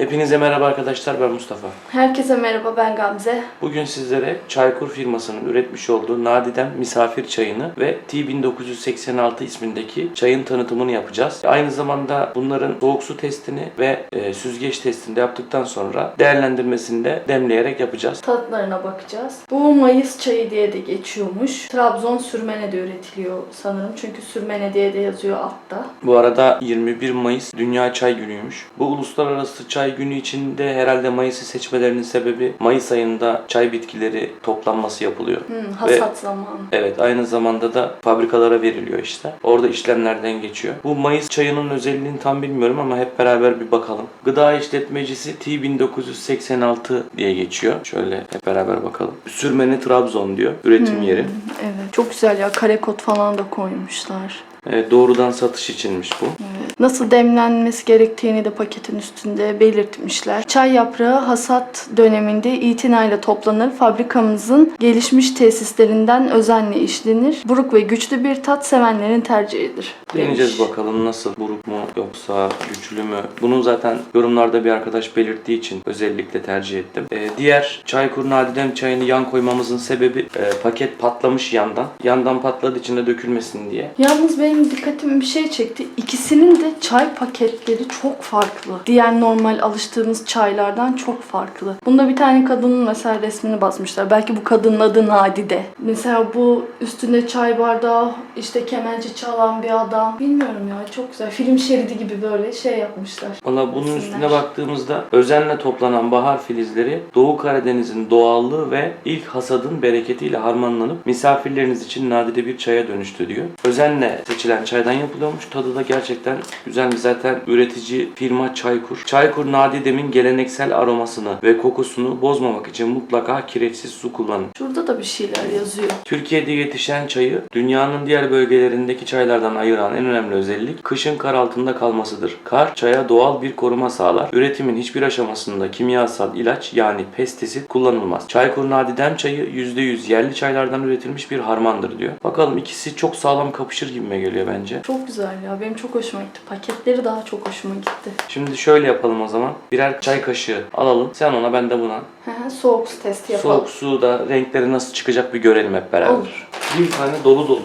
Hepinize merhaba arkadaşlar ben Mustafa. Herkese merhaba ben Gamze. Bugün sizlere Çaykur firmasının üretmiş olduğu Nadiden misafir çayını ve T1986 ismindeki çayın tanıtımını yapacağız. Aynı zamanda bunların soğuk su testini ve e, süzgeç testini de yaptıktan sonra değerlendirmesini de demleyerek yapacağız. Tatlarına bakacağız. Bu Mayıs çayı diye de geçiyormuş. Trabzon Sürmene'de üretiliyor sanırım. Çünkü Sürmene diye de yazıyor altta. Bu arada 21 Mayıs Dünya Çay Günü'ymüş. Bu uluslararası çay günü içinde herhalde Mayıs'ı seçmelerinin sebebi Mayıs ayında çay bitkileri toplanması yapılıyor. Hmm, hasat zamanı. Evet aynı zamanda da fabrikalara veriliyor işte. Orada işlemlerden geçiyor. Bu Mayıs çayının özelliğini tam bilmiyorum ama hep beraber bir bakalım. Gıda işletmecisi T1986 diye geçiyor. Şöyle hep beraber bakalım. Sürmeni Trabzon diyor. Üretim yeri. Evet. Çok güzel ya. Kare kod falan da koymuşlar. Evet, doğrudan satış içinmiş bu. Evet. Nasıl demlenmesi gerektiğini de paketin üstünde belirtmişler. Çay yaprağı hasat döneminde itinayla toplanır. Fabrikamızın gelişmiş tesislerinden özenle işlenir. Buruk ve güçlü bir tat sevenlerin tercihidir. Deneyeceğiz bakalım nasıl buruk mu yoksa güçlü mü? Bunu zaten yorumlarda bir arkadaş belirttiği için özellikle tercih ettim. Ee, diğer Çaykur Nadidem çayını yan koymamızın sebebi e, paket patlamış yandan. Yandan patladığı için de dökülmesin diye. Yalnız benim dikkatimi bir şey çekti. İkisinin de çay paketleri çok farklı. Diğer normal alıştığımız çaylardan çok farklı. Bunda bir tane kadının mesela resmini basmışlar. Belki bu kadının adı Nadide. Mesela bu üstünde çay bardağı, işte kemençe çalan bir adam. Bilmiyorum ya çok güzel. Film şeridi gibi böyle şey yapmışlar. Valla bunun Resimler. üstüne baktığımızda özenle toplanan bahar filizleri Doğu Karadeniz'in doğallığı ve ilk hasadın bereketiyle harmanlanıp misafirleriniz için nadide bir çaya dönüştü diyor. Özenle seçilen çaydan yapılıyormuş. Tadı da gerçekten güzel. Zaten üretici firma Çaykur. Çaykur Nadidemin geleneksel aromasını ve kokusunu bozmamak için mutlaka kireçsiz su kullanın. Şurada da bir şeyler yazıyor. Türkiye'de yetişen çayı dünyanın diğer bölgelerindeki çaylardan ayıran en önemli özellik kışın kar altında kalmasıdır. Kar çaya doğal bir koruma sağlar. Üretimin hiçbir aşamasında kimyasal ilaç yani pestisit kullanılmaz. Çaykur Nadidem çayı %100 yerli çaylardan üretilmiş bir harmandır diyor. Bakalım ikisi çok sağlam kapışır gibime geliyor bence. Çok güzel ya. Benim çok hoşuma gitti. Paketleri daha çok hoşuma gitti. Şimdi şöyle yapalım o zaman. Birer çay kaşığı alalım. Sen ona ben de buna. Soğuk su testi yapalım. Soğuk suda renkleri nasıl çıkacak bir görelim hep beraber. Olur. Bir tane dolu dolu.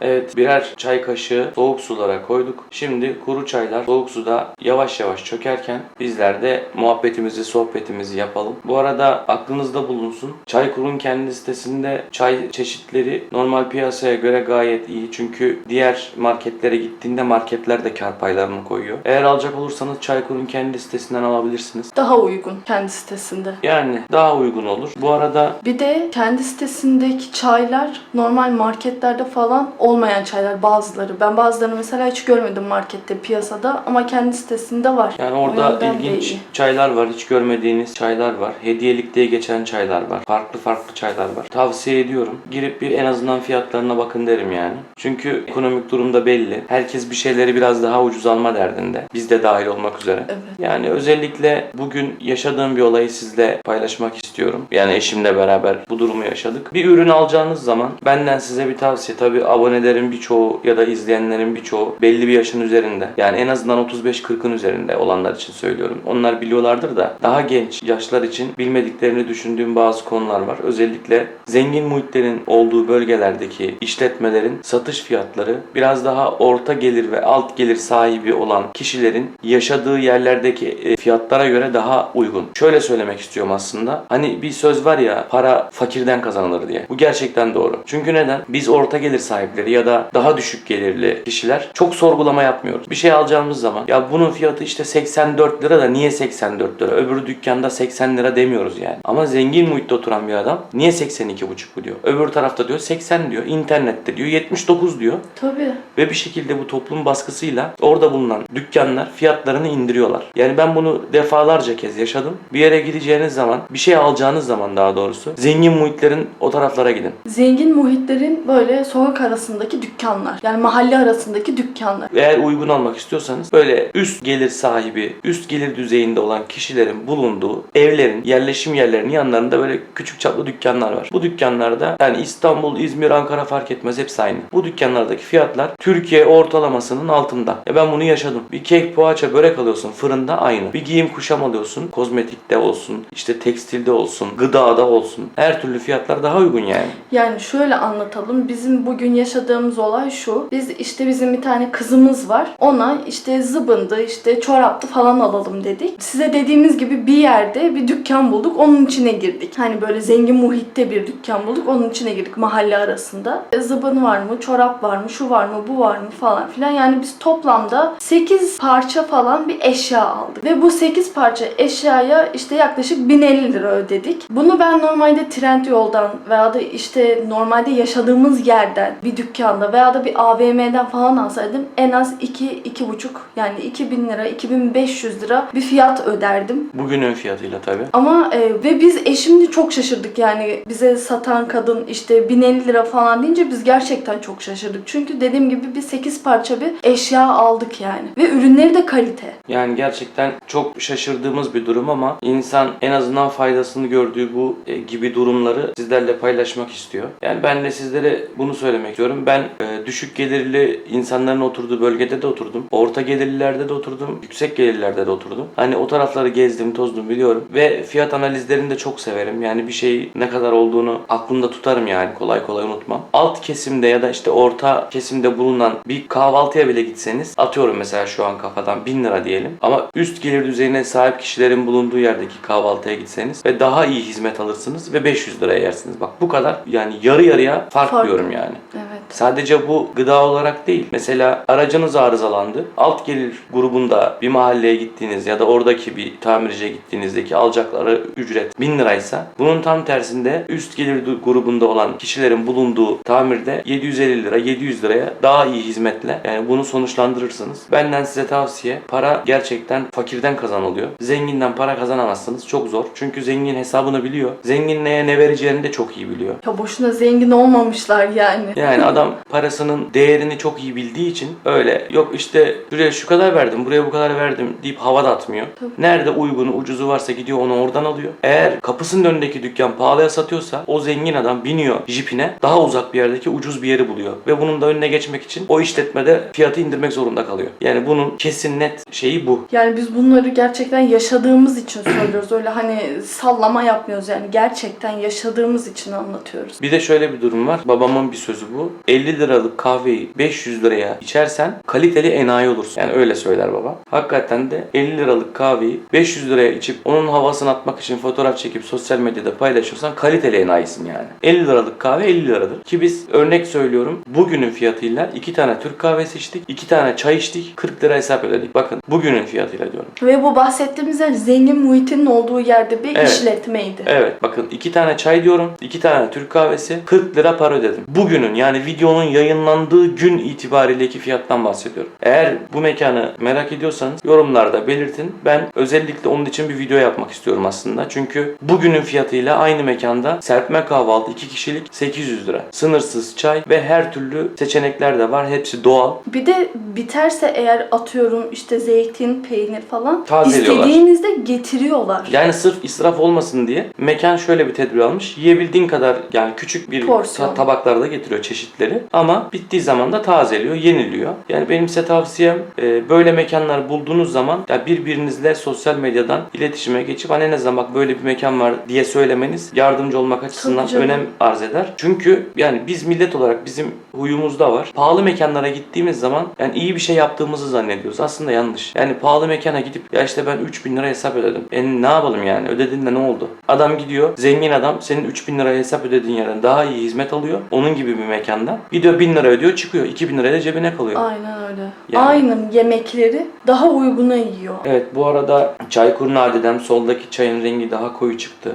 Evet birer çay kaşığı soğuk sulara koyduk. Şimdi kuru çaylar soğuk suda yavaş yavaş çökerken bizler de muhabbetimizi, sohbetimizi yapalım. Bu arada aklınızda bulunsun. Çaykur'un kendi sitesinde çay çeşitleri normal piyasaya göre gayet iyi. Çünkü diğer marketlere gittiğinde marketler de kar paylarını koyuyor. Eğer alacak olursanız Çaykur'un kendi sitesinden alabilirsiniz. Daha uygun kendi sitesinde. Yani daha uygun olur. Bu arada Bir de kendi sitesindeki çaylar normal marketlerde falan olmayan çaylar bazıları. Ben bazılarını mesela hiç görmedim markette, piyasada ama kendi sitesinde var. Yani orada ilginç çaylar var. Hiç görmediğiniz çaylar var. Hediyelik diye geçen çaylar var. Farklı farklı çaylar var. Tavsiye ediyorum. Girip bir en azından fiyatlarına bakın derim yani. Çünkü ekonomik durumda belli. Herkes bir şeyleri biraz daha ucuz alma derdinde. Biz de dahil olmak üzere. Evet. Yani özellikle bugün yaşadığım bir olayı sizle paylaşmak istiyorum. Yani eşimle beraber bu durumu yaşadık. Bir ürün alacağınız zaman benden size bir tavsiye. Tabi abonelerin birçoğu ya da izleyenlerin birçoğu belli bir yaşın üzerinde. Yani en azından 35-40'ın üzerinde olanlar için söylüyorum. Onlar biliyorlardır da daha genç yaşlar için bilmediklerini düşündüğüm bazı konular var. Özellikle zengin muhitlerin olduğu bölgelerdeki işletmelerin satış fiyatları biraz daha orta gelir ve alt gelir sahibi olan kişilerin yaşadığı yerlerdeki e, fiyatlara göre daha uygun. Şöyle söylemek istiyorum aslında. Hani bir söz var ya para fakirden kazanılır diye. Bu gerçekten doğru. Çünkü neden? Biz orta gelir sahipleri ya da daha düşük gelirli kişiler çok sorgulama yapmıyoruz. Bir şey alacağımız zaman ya bunun fiyatı işte 84 lira da niye 84 lira? Öbür dükkanda 80 lira demiyoruz yani. Ama zengin muhitte oturan bir adam niye 82,5 bu diyor. Öbür tarafta diyor 80 diyor. internette diyor 79 diyor. Tabii. Ve bir şekilde bu toplum baskısıyla orada bulunan dükkanlar fiyatlarını indiriyorlar. Yani ben bunu defalarca kez yaşadım. Bir yere gideceğiniz zaman, bir şey alacağınız zaman daha doğrusu zengin muhitlerin o taraflara gidin. Zengin muhitlerin böyle sokak arasında arasındaki dükkanlar. Yani mahalle arasındaki dükkanlar. Eğer uygun almak istiyorsanız böyle üst gelir sahibi, üst gelir düzeyinde olan kişilerin bulunduğu evlerin, yerleşim yerlerinin yanlarında böyle küçük çaplı dükkanlar var. Bu dükkanlarda yani İstanbul, İzmir, Ankara fark etmez hepsi aynı. Bu dükkanlardaki fiyatlar Türkiye ortalamasının altında. Ya ben bunu yaşadım. Bir kek, poğaça, börek alıyorsun fırında aynı. Bir giyim kuşam alıyorsun. Kozmetikte olsun, işte tekstilde olsun, gıdada olsun. Her türlü fiyatlar daha uygun yani. Yani şöyle anlatalım. Bizim bugün yaşadığımız olay şu. Biz işte bizim bir tane kızımız var. Ona işte zıbındı, işte çoraplı falan alalım dedik. Size dediğimiz gibi bir yerde bir dükkan bulduk. Onun içine girdik. Hani böyle zengin muhitte bir dükkan bulduk. Onun içine girdik mahalle arasında. E, Zıbın var mı, çorap var mı, şu var mı, bu var mı falan filan. Yani biz toplamda 8 parça falan bir eşya aldık. Ve bu 8 parça eşyaya işte yaklaşık 1050 lira ödedik. Bunu ben normalde Trendyol'dan veya da işte normalde yaşadığımız yerden bir dükkanda veya da bir AVM'den falan alsaydım en az 2 2,5 yani 2000 lira 2500 lira bir fiyat öderdim. Bugünün fiyatıyla tabii. Ama e, ve biz eşimle çok şaşırdık yani bize satan kadın işte 1050 lira falan deyince biz gerçekten çok şaşırdık. Çünkü dediğim gibi bir 8 parça bir eşya aldık yani. Ve ürünleri de kalite. Yani gerçekten çok şaşırdığımız bir durum ama insan en azından faydasını gördüğü bu e, gibi durumları sizlerle paylaşmak istiyor. Yani ben de sizlere bunu söylemek istiyorum. Ben e, düşük gelirli insanların oturduğu bölgede de oturdum. Orta gelirlilerde de oturdum. Yüksek gelirlerde de oturdum. Hani o tarafları gezdim, tozdum biliyorum. Ve fiyat analizlerini de çok severim. Yani bir şey ne kadar olduğunu aklımda tutarım yani. Kolay kolay unutmam. Alt kesimde ya da işte orta kesimde bulunan bir kahvaltıya bile gitseniz atıyorum mesela şu an kafadan 1000 lira diyelim. Ama üst gelir düzeyine sahip kişilerin bulunduğu yerdeki kahvaltıya gitseniz ve daha iyi hizmet alırsınız ve 500 liraya yersiniz. Bak bu kadar yani yarı yarıya fark, Fark. diyorum yani. Evet. Sadece bu gıda olarak değil. Mesela aracınız arızalandı. Alt gelir grubunda bir mahalleye gittiğiniz ya da oradaki bir tamirciye gittiğinizdeki alacakları ücret 1000 liraysa bunun tam tersinde üst gelir grubunda olan kişilerin bulunduğu tamirde 750 lira 700 liraya daha iyi hizmetle yani bunu sonuçlandırırsınız. Benden size tavsiye para gerçekten fakirden kazanılıyor. Zenginden para kazanamazsınız. Çok zor. Çünkü zengin hesabını biliyor. Zengin neye ne vereceğini de çok iyi biliyor. Ya boşuna zengin olmamışlar yani. Yani adam parasının değerini çok iyi bildiği için öyle yok işte şuraya şu kadar verdim buraya bu kadar verdim deyip havada atmıyor. Tabii. Nerede uygunu ucuzu varsa gidiyor onu oradan alıyor. Eğer kapısının önündeki dükkan pahalıya satıyorsa o zengin adam biniyor jipine daha uzak bir yerdeki ucuz bir yeri buluyor. Ve bunun da önüne geçmek için o işletmede fiyatı indirmek zorunda kalıyor. Yani bunun kesin net şeyi bu. Yani biz bunları gerçekten yaşadığımız için söylüyoruz. Öyle hani sallama yapmıyoruz yani. Gerçekten yaşadığımız için anlatıyoruz. Bir de şöyle bir durum var. Babamın bir sözü bu. 50 liralık kahveyi 500 liraya içersen kaliteli enayi olursun. Yani öyle söyler baba. Hakikaten de 50 liralık kahveyi 500 liraya içip onun havasını atmak için fotoğraf çekip sosyal medyada paylaşıyorsan kaliteli enayisin yani. 50 liralık kahve 50 liradır. Ki biz örnek söylüyorum bugünün fiyatıyla 2 tane Türk kahvesi içtik, 2 tane çay içtik, 40 lira hesap ödedik. Bakın bugünün fiyatıyla diyorum. Ve bu bahsettiğimiz yer zengin muhitinin olduğu yerde bir Evet. işletmeydi. Evet bakın iki tane çay diyorum. iki tane Türk kahvesi 40 lira para ödedim. Bugünün yani videonun yayınlandığı gün itibarindeki fiyattan bahsediyorum. Eğer bu mekanı merak ediyorsanız yorumlarda belirtin. Ben özellikle onun için bir video yapmak istiyorum aslında. Çünkü bugünün fiyatıyla aynı mekanda serpme kahvaltı 2 kişilik 800 lira. Sınırsız çay ve her türlü seçenekler de var. Hepsi doğal. Bir de biterse eğer atıyorum işte zeytin, peynir falan Tazeliyorlar. istediğinizde getiriyorlar. Yani sırf israf olmasın diye mekan şöyle bir tedbir almış. Yiyebildiğin kadar yani küçük bir Porsiyon. ta- tabaklarda getiriyor çeşitleri. Ama bittiği zaman da tazeliyor, yeniliyor. Yani benim size tavsiyem e, böyle mekanlar bulduğunuz zaman ya birbirinizle sosyal medyadan iletişime geçip hani ne zaman bak böyle bir mekan var diye söylemeniz yardımcı olmak açısından önem arz eder. Çünkü yani biz millet olarak bizim huyumuzda var. Pahalı mekanlara gittiğimiz zaman yani iyi bir şey yaptığımızı zannediyoruz. Aslında yanlış. Yani pahalı mekana gidip ya işte ben 3000 lira hesap ödedim. E ne yapalım yani? Ödedin de ne oldu? Adam gidiyor. Zengin adam senin 3000 liraya hesap ödediğin yerden daha iyi hizmet alıyor. Onun gibi bir mekanda. Gidiyor 1000 lira ödüyor çıkıyor. 2000 liraya da cebine kalıyor. Aynen öyle. Yani- Aynen yemekleri daha uyguna yiyor. Evet bu arada çay kurnadeden soldaki çayın rengi daha koyu çıktı.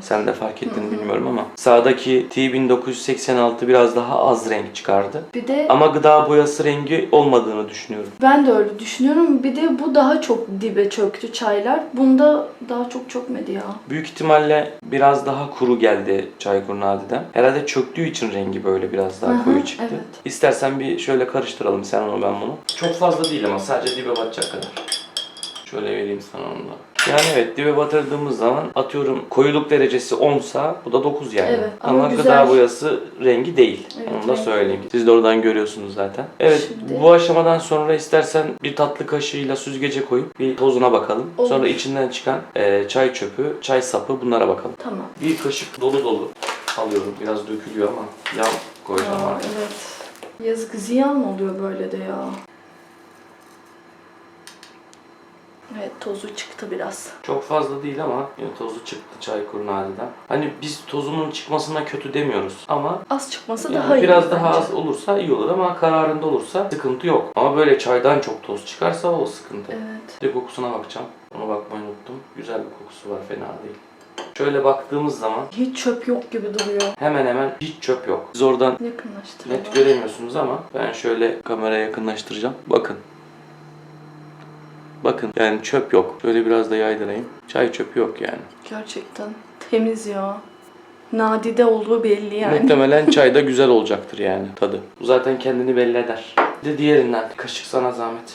Sen de fark ettin bilmiyorum ama sağdaki T1986 biraz daha az renk çıkardı. Bir de Ama gıda boyası rengi olmadığını düşünüyorum. ben de öyle düşünüyorum. Bir de bu daha çok dibe çöktü çaylar. Bunda daha çok çökmedi ya. Büyük ihtimalle biraz daha kuru geldi çay kurnadeden. Herhalde çöktüğü için rengi böyle biraz daha Hı hı, koyu çıktı. evet. İstersen bir şöyle karıştıralım sen onu ben bunu. Çok fazla değil ama sadece dibe batacak kadar. Şöyle vereyim sana onu da. Yani evet dibe batırdığımız zaman atıyorum koyuluk derecesi 10 sa bu da 9 yani. Evet, ama ama güzel. gıda boyası rengi değil. Evet, onu da renk söyleyeyim. Siz de oradan görüyorsunuz zaten. Evet Şimdi- bu aşamadan sonra istersen bir tatlı kaşığıyla süzgece koyup bir tozuna bakalım. Olur. Sonra içinden çıkan e, çay çöpü, çay sapı bunlara bakalım. Tamam. Bir kaşık dolu dolu alıyorum. Biraz dökülüyor ama yağ koyacağım Aa, artık. evet. Yazık ziyan oluyor böyle de ya. Evet tozu çıktı biraz. Çok fazla değil ama yine tozu çıktı çay kurnazeden. Hani biz tozunun çıkmasına kötü demiyoruz ama Az çıkması yani daha iyi. biraz daha bence. az olursa iyi olur ama kararında olursa sıkıntı yok. Ama böyle çaydan çok toz çıkarsa o sıkıntı. Evet. Bir de kokusuna bakacağım. Ona bakmayı unuttum. Güzel bir kokusu var fena değil. Şöyle baktığımız zaman Hiç çöp yok gibi duruyor. hemen hemen hiç çöp yok. Siz oradan Yakınlaştıralım. net göremiyorsunuz ama ben şöyle kameraya yakınlaştıracağım. Bakın. Bakın yani çöp yok. Şöyle biraz da yaydırayım. Çay çöpü yok yani. Gerçekten temiz ya. Nadide olduğu belli yani. Muhtemelen çay da güzel olacaktır yani tadı. Bu zaten kendini belli eder. Bir de diğerinden. Kaşık sana zahmet.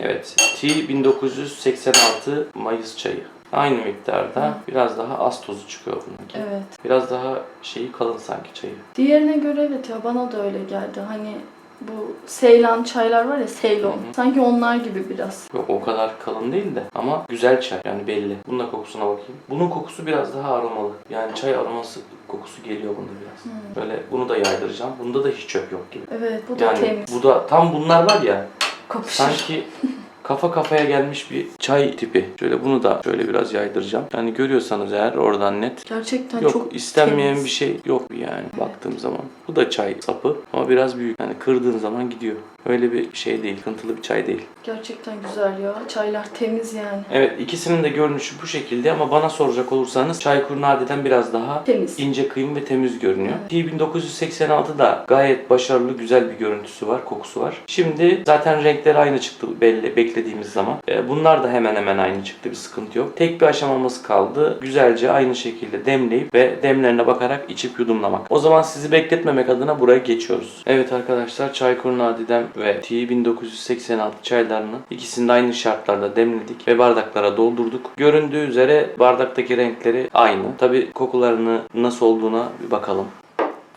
Evet. T 1986 Mayıs çayı. Aynı miktarda biraz daha az tozu çıkıyor bununki. Evet. Biraz daha şeyi kalın sanki çayı. Diğerine göre evet ya bana da öyle geldi. Hani bu Seylan çaylar var ya. Hı hı. Sanki onlar gibi biraz. Yok o kadar kalın değil de ama güzel çay yani belli. Bunun da kokusuna bakayım. Bunun kokusu biraz daha aromalı. Yani çay aroması kokusu geliyor bunda biraz. Böyle bunu da yaydıracağım. Bunda da hiç çöp yok gibi. Evet bu da Yani temiz. bu da tam bunlar var ya Kapışır. sanki kafa kafaya gelmiş bir çay tipi. Şöyle bunu da şöyle biraz yaydıracağım. Yani görüyorsanız eğer oradan net. Gerçekten Yok çok istenmeyen temiz. bir şey yok yani baktığım zaman. Bu da çay sapı ama biraz büyük. Yani kırdığın zaman gidiyor. Öyle bir şey değil. Sıkıntılı bir çay değil. Gerçekten güzel ya. Çaylar temiz yani. Evet ikisinin de görünüşü bu şekilde ama bana soracak olursanız çay kurnadeden biraz daha Temiz. ince kıyım ve temiz görünüyor. T1986 da gayet başarılı güzel bir görüntüsü var, kokusu var. Şimdi zaten renkleri aynı çıktı belli beklediğimiz zaman. Ee, Bunlar da hemen hemen aynı çıktı bir sıkıntı yok. Tek bir aşamamız kaldı. Güzelce aynı şekilde demleyip ve demlerine bakarak içip yudumlamak. O zaman sizi bekletmemek adına buraya geçiyoruz. Evet arkadaşlar çay kurnadeden ve T1986 çaylarını ikisini de aynı şartlarda demledik ve bardaklara doldurduk. Göründüğü üzere bardaktaki renkleri aynı. Tabi kokularını nasıl olduğuna bir bakalım.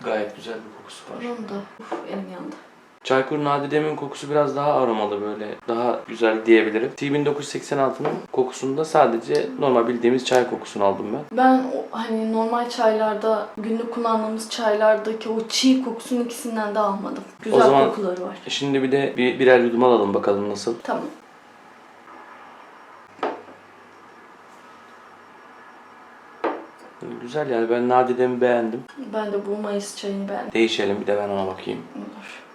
Gayet güzel bir kokusu var. Da. Uf elim yandı. Çaykur Nadidemin kokusu biraz daha aromalı böyle. Daha güzel diyebilirim. T1986'nın kokusunda sadece normal bildiğimiz çay kokusunu aldım ben. Ben o, hani normal çaylarda, günlük kullandığımız çaylardaki o çiğ kokusunun ikisinden de almadım. Güzel O zaman- kokuları var. Şimdi bir de bir, birer yudum alalım bakalım nasıl. Tamam. Güzel yani ben Nadide'mi beğendim. Ben de bu Mayıs çayını beğendim. Değişelim bir de ben ona bakayım. Olur.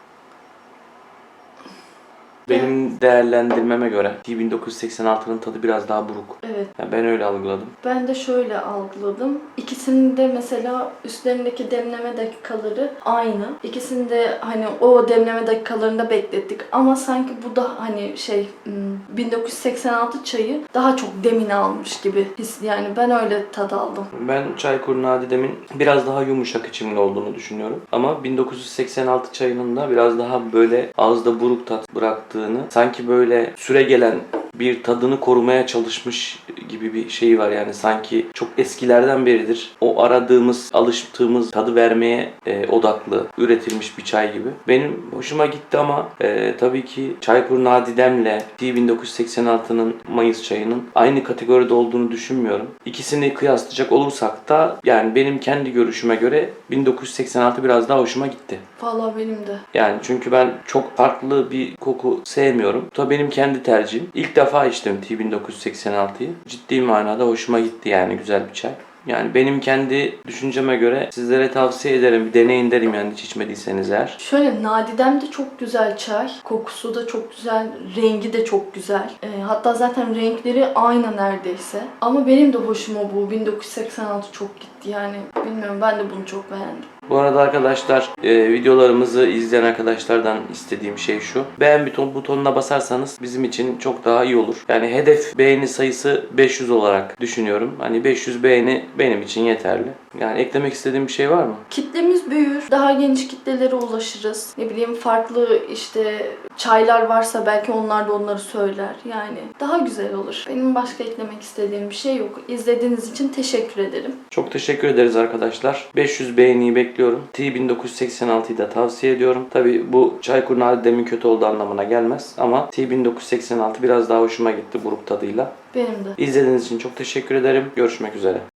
Benim değerlendirmeme göre T1986'nın tadı biraz daha buruk. Evet. Yani ben öyle algıladım. Ben de şöyle algıladım. İkisinin de mesela üstlerindeki demleme dakikaları aynı. İkisini de hani o demleme dakikalarında beklettik. Ama sanki bu da hani şey hmm, 1986 çayı daha çok demini almış gibi. His, yani ben öyle tad aldım. Ben Çaykur Nadidemin biraz daha yumuşak içimli olduğunu düşünüyorum. Ama 1986 çayının da biraz daha böyle ağızda buruk tat bıraktığını, sanki böyle süre gelen bir tadını korumaya çalışmış gibi bir şey var yani sanki çok eskilerden beridir o aradığımız alıştığımız tadı vermeye e, odaklı üretilmiş bir çay gibi. Benim hoşuma gitti ama e, tabii ki Çaykur Nadidem'le T1986'nın Mayıs çayının aynı kategoride olduğunu düşünmüyorum. İkisini kıyaslayacak olursak da yani benim kendi görüşüme göre 1986 biraz daha hoşuma gitti. Vallahi benim de. Yani çünkü ben çok farklı bir koku sevmiyorum. Bu da benim kendi tercihim. İlk defa içtim T1986'yı. Ciddi manada hoşuma gitti yani güzel bir çay. Yani benim kendi düşünceme göre sizlere tavsiye ederim. Bir deneyin derim yani hiç içmediyseniz eğer. Şöyle Nadidem de çok güzel çay. Kokusu da çok güzel. Rengi de çok güzel. Ee, hatta zaten renkleri aynı neredeyse. Ama benim de hoşuma bu 1986 çok gitti yani. Bilmiyorum ben de bunu çok beğendim. Bu arada arkadaşlar e, videolarımızı izleyen arkadaşlardan istediğim şey şu. Beğen buton, butonuna basarsanız bizim için çok daha iyi olur. Yani hedef beğeni sayısı 500 olarak düşünüyorum. Hani 500 beğeni benim için yeterli. Yani eklemek istediğim bir şey var mı? Kitlemiz büyür. Daha geniş kitlelere ulaşırız. Ne bileyim farklı işte çaylar varsa belki onlar da onları söyler. Yani daha güzel olur. Benim başka eklemek istediğim bir şey yok. İzlediğiniz için teşekkür ederim. Çok teşekkür ederiz arkadaşlar. 500 beğeniyi bekliyorum. T1986'yı da tavsiye ediyorum. Tabi bu Çaykur Nadidemin kötü olduğu anlamına gelmez. Ama T1986 biraz daha hoşuma gitti buruk tadıyla. Benim de. İzlediğiniz için çok teşekkür ederim. Görüşmek üzere.